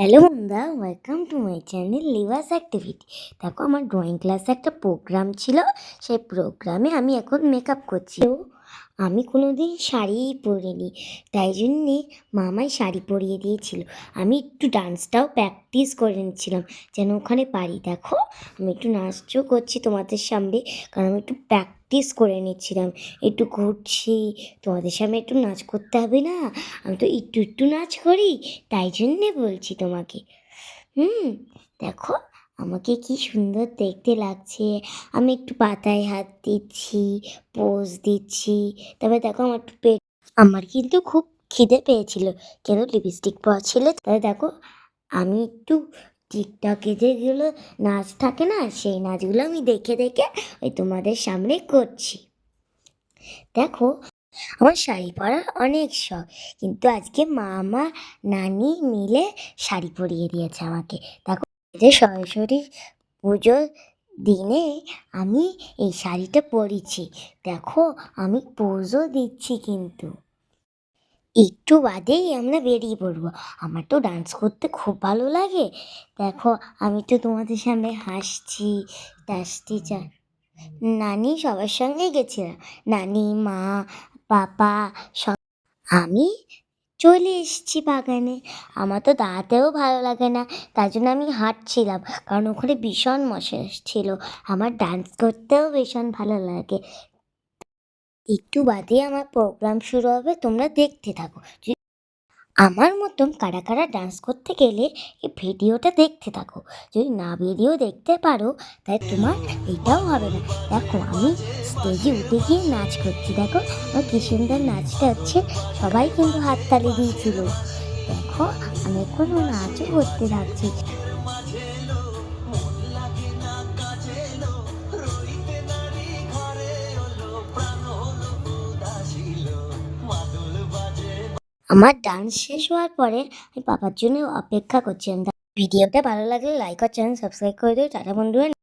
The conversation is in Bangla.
হ্যালো বন্ধুরা ওয়েলকাম টু মাই চ্যানেল লিভাস অ্যাক্টিভিটি দেখো, আমার ড্রয়িং ক্লাসে একটা প্রোগ্রাম ছিল। সেই প্রোগ্রামে আমি এখন মেকআপ করছি। আমি কোনো দিন শাড়িই পরিনি, তাই জন্যে মামাই শাড়ি পরিয়ে দিয়েছিল। আমি একটু ডান্সটাও প্র্যাকটিস করে নিচ্ছিলাম, যেন ওখানে পারি। দেখো, আমি একটু নাচও করছি তোমাদের সামনে, কারণ আমি একটু প্র্যাকটিস করে নিচ্ছিলাম। একটু ঘুরছি, তোমাদের সামনে একটু নাচ করতে হবে না? আমি তো একটু একটু নাচ করি, তাই জন্যে বলছি তোমাকে। হুম, দেখো। আমাকে কি সুন্দর দেখতে লাগছে। আমি একটু পাতায় হাত দিচ্ছি, পোজ দিচ্ছি। তবে দেখো আমার একটু পেট, আমার কিন্তু খুব খিদে পেয়েছিল। কেন লিপস্টিক পরা ছিল? তবে দেখো, আমি একটু টিকটকে যেগুলো নাচ থাকে না, সেই নাচগুলো আমি দেখে দেখে ওই তোমাদের সামনে করছি। দেখো, আমার শাড়ি পরার অনেক শখ, কিন্তু আজকে মা আমার নানি মিলে শাড়ি পরিয়ে দিয়েছে আমাকে। দেখো। যে সরস্বতী পুজোর দিনে আমি এই শাড়িটা পরেছি। দেখো, আমি পোজও দিচ্ছি কিন্তু। একটু বাদেই আমরা বেরিয়ে পড়ব। আমার তো ডান্স করতে খুব ভালো লাগে। দেখো, আমি তো তোমাদের সামনে হাসছি টাসতে চা নানি সবার সঙ্গে গেছিলাম। নানি, মা, পাপা সব আমি চলে এসেছি বাগানে। আমার তো দাঁড়াতেও ভালো লাগে না, তার জন্য আমি হাঁটছিলাম, কারণ ওখানে ভীষণ মশা ছিল। আমার ডান্স করতেও ভীষণ ভালো লাগে। একটু বাদে আমার প্রোগ্রাম শুরু হবে, তোমরা দেখতে থাকো। আমার মতন কারা কারা ডান্স করতে গেলে এই ভিডিওটা দেখতে থাকো। যদি না ভিডিও দেখতে পারো, তাই তোমার এটাও হবে না। দেখো, আমি স্টেজে উঠে গিয়ে নাচ করছি। দেখো, আমার কি সুন্দর নাচটা হচ্ছে। সবাই কিন্তু হাততালি দিয়েছিল। দেখো, আমি এখনও নাচও করতে থাকছি। আমার ডান্স শেষ হওয়ার পরে আমি পাপার জন্য অপেক্ষা করছিলাম ভিডিওটা ভালো লাগলে লাইক আর চ্যানেল সাবস্ক্রাইব করে দিও। টাটা বন্ধুরা।